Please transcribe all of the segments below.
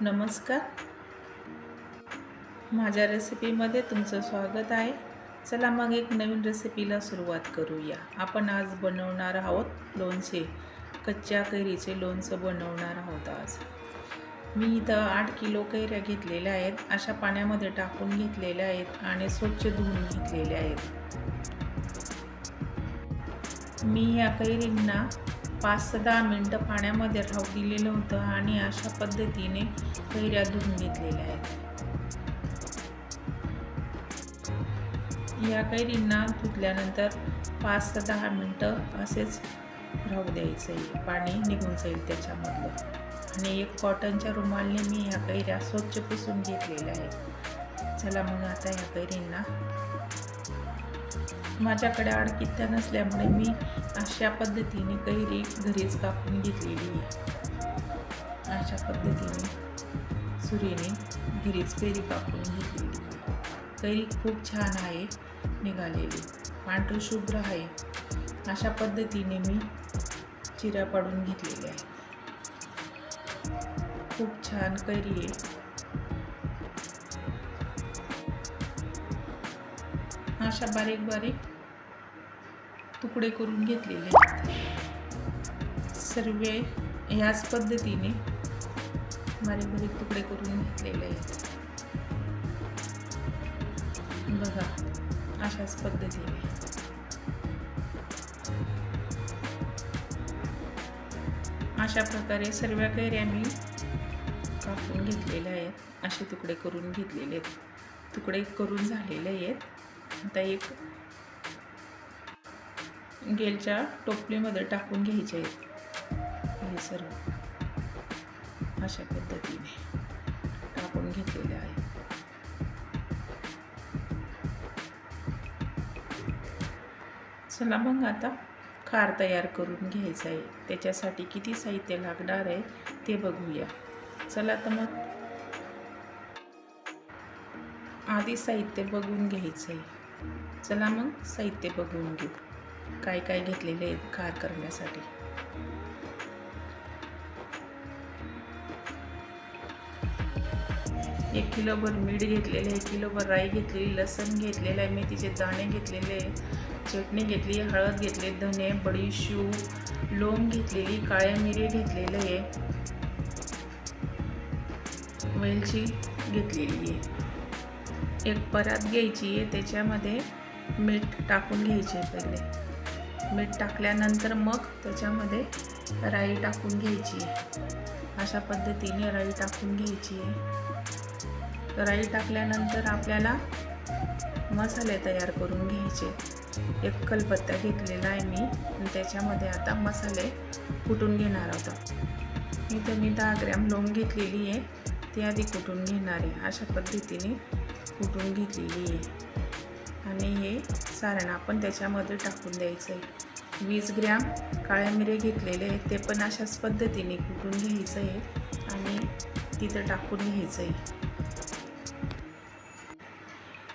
नमस्कार. माझ्या रेसिपीमध्ये तुमचं स्वागत आहे. चला मग एक नवीन रेसिपीला सुरुवात करूया. आपण आज बनवणार आहोत लोणचे. कच्च्या कैरीचे लोणचं बनवणार आहोत आज. मी इथं आठ किलो कैऱ्या घेतलेल्या आहेत. अशा पाण्यामध्ये टाकून घेतलेल्या आहेत आणि स्वच्छ धुवून घेतलेल्या आहेत. मी या कैरींना पाच दहा मिनटं पाण्यामध्ये राहू दिलेलं होतं आणि अशा पद्धतीने कैऱ्या धुवून घेतलेल्या आहेत. या कैरींना धुतल्यानंतर पाच ते दहा मिनटं असेच राहू द्यायचं आहे पाणी निघून जाईल त्याच्यामधलं. आणि एक कॉटनच्या रुमालने मी ह्या कैऱ्या स्वच्छ पुसून घेतलेल्या आहेत. चला मग आता ह्या कैरींना माझ्याकडे आडकित्त्या नसल्यामुळे मी अशा पद्धतीने कैरी घरीच कापून घेतलेली आहे. अशा पद्धतीने सुरीने घरीच कैरी कापून घेतलेली कैरी खूप छान आहे निघालेली. पांढरी शुभ्र आहे. अशा पद्धतीने मी चिऱ्या पाडून घेतलेल्या आहे. खूप छान कैरी आहे. अशा बारीक बारीक तुकडे करून घेतलेले आहेत. सर्व ह्याच पद्धतीने बारीक बारीक तुकडे करून घेतलेले आहेत. बघा अशाच पद्धतीने. अशा प्रकारे सर्व कैऱ्या मी कापून घेतलेल्या आहेत. असे तुकडे करून घेतलेले आहेत. तुकडे करून झालेले आहेत. आता एक गेलच्या टोपलीमध्ये टाकून घ्यायचे आहेत. हे सर्व अशा पद्धतीने टाकून घेतलेले आहे. चला मग आता खार तयार करून घ्यायचं आहे. त्याच्यासाठी किती साहित्य लागणार आहे ते बघूया. चला तर मग आधी साहित्य बघून घ्यायचं आहे चला मग साहित्य बघून घेऊ. काय काय घेतलेले आहेत खार करण्यासाठी? एक किलोभर मीठ घेतलेले आहे किलोभर राई घेतलेली लसण घेतलेलं आहे मेथीचे दाणे घेतलेले चटणी घेतली हळद घेतले धने बडीशू लोंग घेतलेली काळ्या मिरे घेतलेले आहे वेलची घेतलेली आहे. एक परात घ्यायची आहे त्याच्यामध्ये मीठ टाकून घ्यायचे पहिले. मीठ टाकल्यानंतर मग त्याच्यामध्ये राई टाकून घ्यायची आहे. अशा पद्धतीने राई टाकून घ्यायची आहे. राई टाकल्यानंतर आपल्याला मसाले तयार करून घ्यायचे. एक कलपत्ता घेतलेला आहे मी. आणि त्याच्यामध्ये आता मसाले कुटून घेणार होता इथं मी दहा ग्रॅम लोंग घेतलेली आहे. ती आधी कुटून घेणार आहे? अशा पद्धतीने कुटून घेतलेली आहे. आणि हे सारण आपण त्याच्यामध्ये टाकून द्यायचं आहे वीस ग्रॅम काळ्या मिरे घेतलेले आहेत ते पण अशाच पद्धतीने कुटून घ्यायचं आहे आणि तिथं टाकून घ्यायचं आहे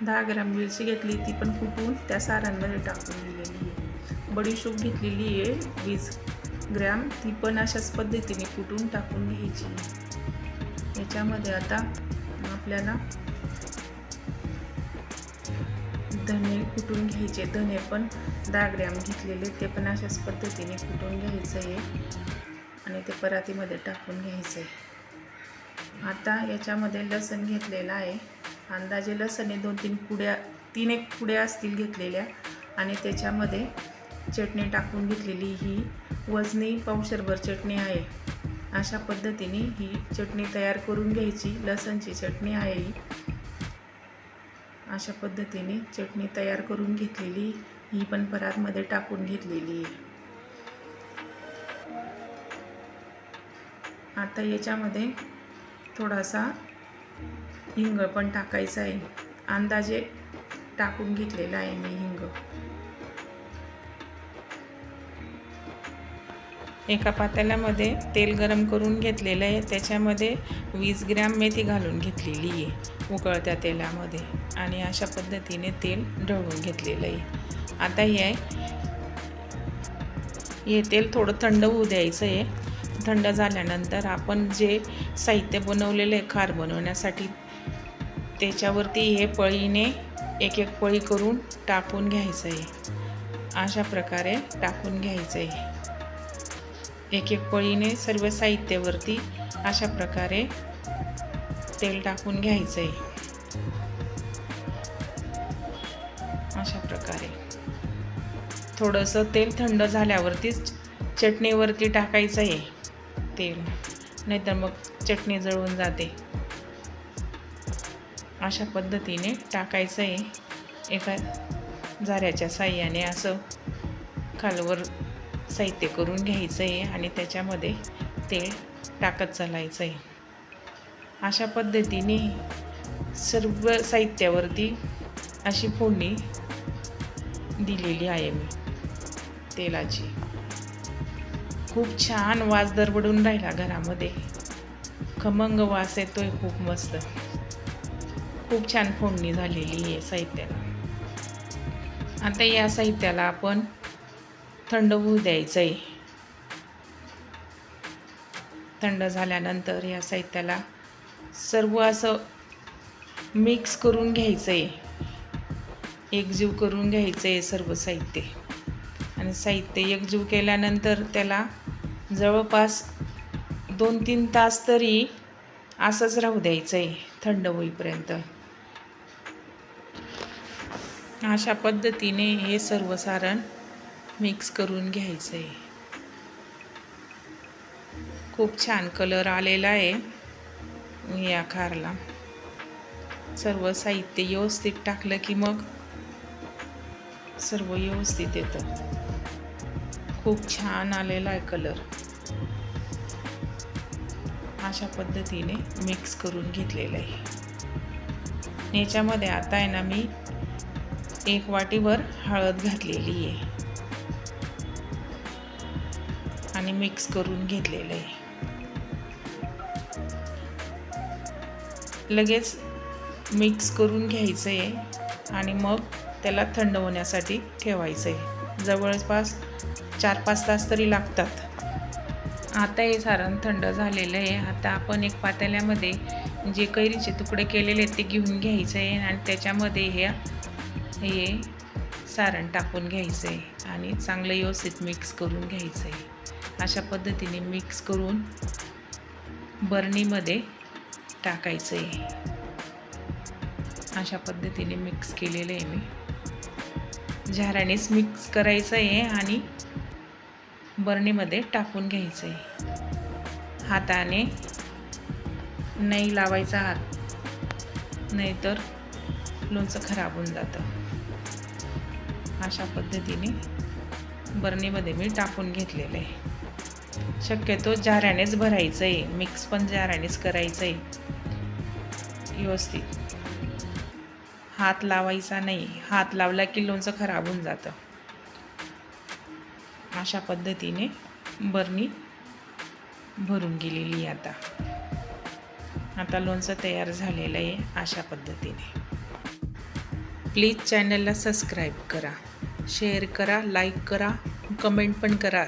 दहा ग्रॅम मिरची घेतली ती पण कुटून त्या सारांमध्ये टाकून दिलेली आहे. बडीशोप घेतलेली आहे वीस ग्रॅम ती पण अशाच पद्धतीने कुटून टाकून घ्यायची याच्यामध्ये आता आपल्याला धने कुटून घ्यायचे. धने पण दहा ग्रॅम घेतलेले. ते पण अशाच पद्धतीने कुटून घ्यायचं आहे आणि ते परातीमध्ये टाकून घ्यायचं आहे आता याच्यामध्ये लसण घेतलेला आहे. अंदाजे लसण आहे दोन तीन कुड्या तीन एक कुड्या असतील घेतलेल्या. आणि त्याच्यामध्ये चटणी टाकून घेतलेली ही. वजनी पावशरभर चटणी आहे. अशा पद्धतीने ही चटणी तयार करून घ्यायची. लसणची चटणी आहे ही. अशा पद्धतीने चटणी तयार करून घेतलेली ही पण परातमध्ये टाकून घेतलेली आहे. आता याच्यामध्ये थोडासा हिंग पण टाकायचा आहे. अंदाजे टाकून घेतलेला आहे मी हिंग. एका पातेल्यामध्ये तेल गरम करून घेतलेलं आहे. त्याच्यामध्ये वीस ग्रॅम मेथी घालून घेतलेली आहे उकळत्या तेलामध्ये. आणि अशा पद्धतीने तेल ढवळून घेतलेलं आहे. आता हे आहे. हे तेल थोडं थंड होऊ द्यायचं आहे. थंड झाल्यानंतर आपण जे साहित्य बनवलेलं आहे खार बनवण्यासाठी त्याच्यावरती हे पळीने एक एक पळी करून टाकून घ्यायचं आहे. अशा प्रकारे टाकून घ्यायचं आहे. एक एक पळीने सर्व साहित्यावरती अशा प्रकारे तेल टाकून घ्यायचं आहे अशा प्रकारे. थोडंसं तेल थंड झाल्यावरतीच चटणीवरती टाकायचं आहे तेल. नाहीतर मग चटणी जळून जाते. अशा पद्धतीने टाकायचं आहे एका झाऱ्याच्या साह्याने असं खालवर साहित्य करून घ्यायचं आहे आणि त्याच्यामध्ये तेल टाकत चालायचं आहे अशा पद्धतीने सर्व साहित्यावरती अशी फोडणी दिलेली आहे मी तेलाची. खूप छान वास दरवडून राहिला घरामध्ये. खमंग वास येतो आहे खूप मस्त. खूप छान फोडणी झालेली आहे साहित्याला. आता या साहित्याला आपण थंड होऊ द्यायचं आहे थंड झाल्यानंतर या साहित्याला सर्व असं मिक्स करून घ्यायचं आहे एकजीव करून घ्यायचं आहे सर्व साहित्य. आणि साहित्य एकजीव केल्यानंतर त्याला जवळपास दोन तीन तास तरी असंच राहू द्यायचं आहे थंड होईपर्यंत. अशा पद्धतीने हे सर्व सारण मिक्स करून घ्यायचं आहे खूप छान कलर आलेला आहे. या खारला. सर्व साहित्य व्यवस्थित टाकलं की मग सर्व व्यवस्थित येतं. खूप छान आलेला आहे कलर. अशा पद्धतीने मिक्स करून घेतलेलं आहे. याच्यामध्ये आता आहे ना मी एक वाटीवर हळद घातलेली आहे. आणि मिक्स करून घेतलेलं आहे. लगेच मिक्स करून घ्यायचं आहे आणि मग त्याला थंड होण्यासाठी ठेवायचं आहे जवळपास चार पाच तास तरी लागतात. आता हे सारण थंड झालेलं आहे. आता आपण एक पातेल्यामध्ये जे कैरीचे तुकडे केलेले आहेत ते घेऊन घ्यायचं आहे आणि त्याच्यामध्ये हे हे सारण टाकून घ्यायचं आहे आणि चांगलं व्यवस्थित मिक्स करून घ्यायचं आहे अशा पद्धतीने मिक्स करून बरणीमध्ये टाकायचं आहे अशा पद्धतीने मिक्स केलेलं आहे मी. झारानेच मिक्स करायचं आहे आणि बरणीमध्ये टाकून घ्यायचं आहे हाताने नाही लावायचा हात नाहीतर लोणचं खराब होऊन जातं. अशा पद्धतीने बरणीमध्ये मी टाकून घेतलेलं आहे शक्यतो जाऱ्यानेच भरायचं आहे मिक्स पण जाऱ्यानेच करायचं आहे व्यवस्थित. हात लावायचा नाही. हात लावला की लोणचं खराब होऊन जातं. अशा पद्धतीने बरणी भरून गेलेली आहे आता. आता लोणचं तयार झालेलं आहे अशा पद्धतीने. प्लीज चॅनलला सबस्क्राईब करा. शेअर करा लाईक करा कमेंट पण करा.